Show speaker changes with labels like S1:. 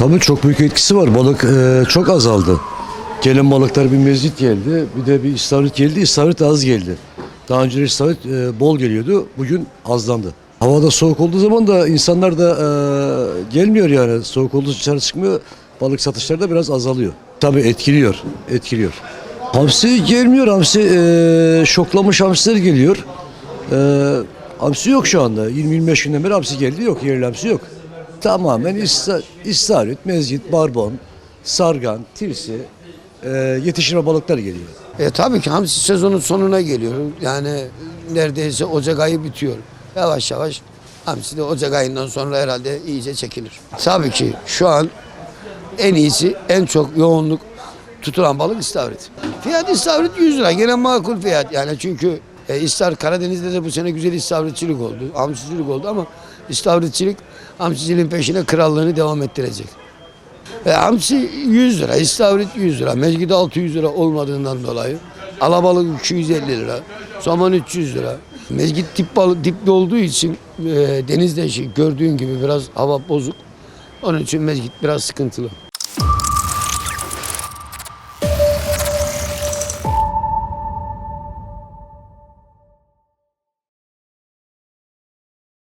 S1: Tabii çok büyük etkisi var. Balık e, çok azaldı. Gelen balıklar bir mezgit geldi. Bir de bir istavrit geldi. İstavrit az geldi. Daha önce istavrit e, bol geliyordu. Bugün azlandı. Havada soğuk olduğu zaman da insanlar da e, gelmiyor yani. Soğuk olduğu için dışarı çıkmıyor. Balık satışları da biraz azalıyor. Tabii etkiliyor. Etkiliyor. Hamsi gelmiyor. Hamsi e, şoklamış hamsiler geliyor. E, hamsi yok şu anda. 20-25 günden beri hamsi geldi. Yok. Yerli hamsi yok. Tamamen ista, istavrit, mezgit, barbon, sargan, tirsi, e, yetiştirme balıklar geliyor.
S2: E, tabii ki hamsi sezonun sonuna geliyor. Yani neredeyse Ocak ayı bitiyor. Yavaş yavaş hamsi de Ocak ayından sonra herhalde iyice çekilir. Tabii ki şu an en iyisi, en çok yoğunluk tutulan balık istavrit. Fiyat istavrit 100 lira. Gene makul fiyat. Yani çünkü e, istar Karadeniz'de de bu sene güzel istavritçilik oldu. Hamsicilik oldu ama istavritçilik hamsiciliğin peşine krallığını devam ettirecek. E, hamsi 100 lira, istavrit 100 lira, mezgide 600 lira olmadığından dolayı alabalık 250 lira, somon 300 lira. Mezgit dip balı, dipli olduğu için e, denizde gördüğün gibi biraz hava bozuk. Onun için mezgit biraz sıkıntılı.